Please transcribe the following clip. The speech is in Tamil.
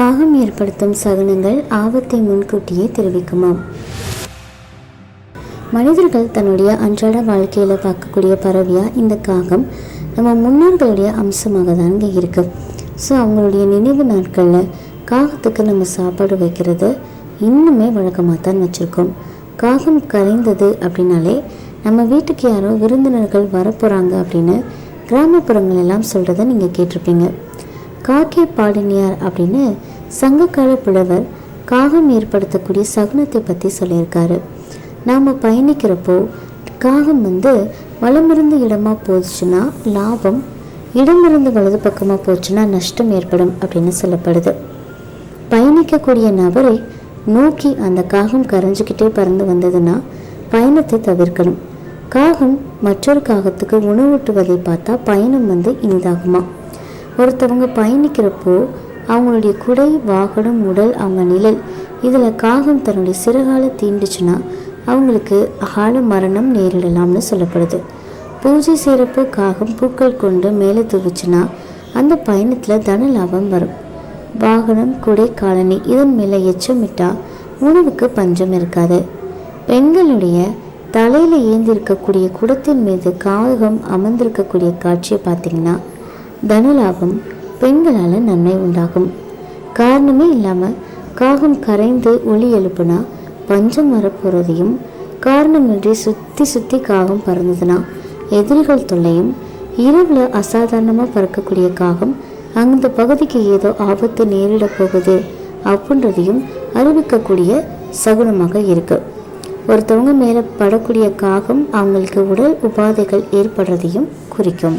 காகம் ஏற்படுத்தும் சகுனங்கள் ஆபத்தை முன்கூட்டியே தெரிவிக்குமாம். மனிதர்கள் தன்னுடைய அன்றாட வாழ்க்கையில் பார்க்கக்கூடிய பறவையா இந்த காகம் நம்ம முன்னோர்களுடைய அம்சமாக தாங்க இருக்கு. ஸோ அவங்களுடைய நினைவு நாட்களில் காகத்துக்கு நம்ம சாப்பாடு வைக்கிறது இன்னுமே வழக்கமாக தான் வச்சுருக்கோம். காகம் கரைந்தது அப்படின்னாலே நம்ம வீட்டுக்கு யாரோ விருந்தினர்கள் வரப்போகிறாங்க அப்படின்னு கிராமப்புறங்கள் எல்லாம் சொல்கிறத நீங்கள் கேட்டிருப்பீங்க. காக்கே பாடினியார் அப்படின்னு சங்ககால புலவர் காகம் ஏற்படுத்தக்கூடிய சகுனத்தை பற்றி சொல்லியிருக்காரு. நாம் பயணிக்கிறப்போ காகம் வந்து வலமிருந்து இடமா போச்சுன்னா லாபம் இடமிருந்து வலது பக்கமாக போச்சுன்னா நஷ்டம் ஏற்படும் அப்படின்னு சொல்லப்படுது. பயணிக்கக்கூடிய நபரை நோக்கி அந்த காகம் கரைஞ்சிக்கிட்டே பறந்து வந்ததுன்னா பயணத்தை தவிர்க்கணும். காகம் மற்றொரு காகத்துக்கு உணவூட்டுவதை பார்த்தா பயணம் வந்து இனிதாகுமா? ஒருத்தவங்க பயணிக்கிறப்போ அவங்களுடைய குடை வாகனம் உடல் அவங்க நிழல். இதில் காகம் தன்னுடைய சிறகால தீண்டுச்சுன்னா அவங்களுக்கு அகால மரணம் நேரிடலாம்னு சொல்லப்படுது. பூஜை செய்கிறப்போ காகம் பூக்கள் கொண்டு மேலே தூவிச்சுன்னா அந்த பயணத்தில் தன லாபம் வரும். வாகனம் குடை காலனி இதன் மேலே எச்சமிட்டா உணவுக்கு பஞ்சம் இருக்காது. பெண்களுடைய தலையில் ஏந்திருக்கக்கூடிய குடத்தின் மீது காகம் அமர்ந்திருக்கக்கூடிய காட்சியை பார்த்தீங்கன்னா தனலாபம் பெண்களால் நன்மை உண்டாகும். காரணமே இல்லாமல் காகம் கரைந்து ஒளி எழுப்புனா பஞ்சம் வரப்போகிறதையும் காரணமின்றி சுற்றி சுற்றி காகம் பறந்ததுன்னா எதிரிகள் தொல்லையும் இரவில் அசாதாரணமாக பறக்கக்கூடிய காகம் அந்த பகுதிக்கு ஏதோ ஆபத்து நேரிட போகுது அப்படின்றதையும் அறிவிக்கக்கூடிய சகுனமாக இருக்கு. ஒருத்தவங்க மேலே படக்கூடிய காகம் அவங்களுக்கு உடல் உபாதைகள் ஏற்படுறதையும் குறிக்கும்.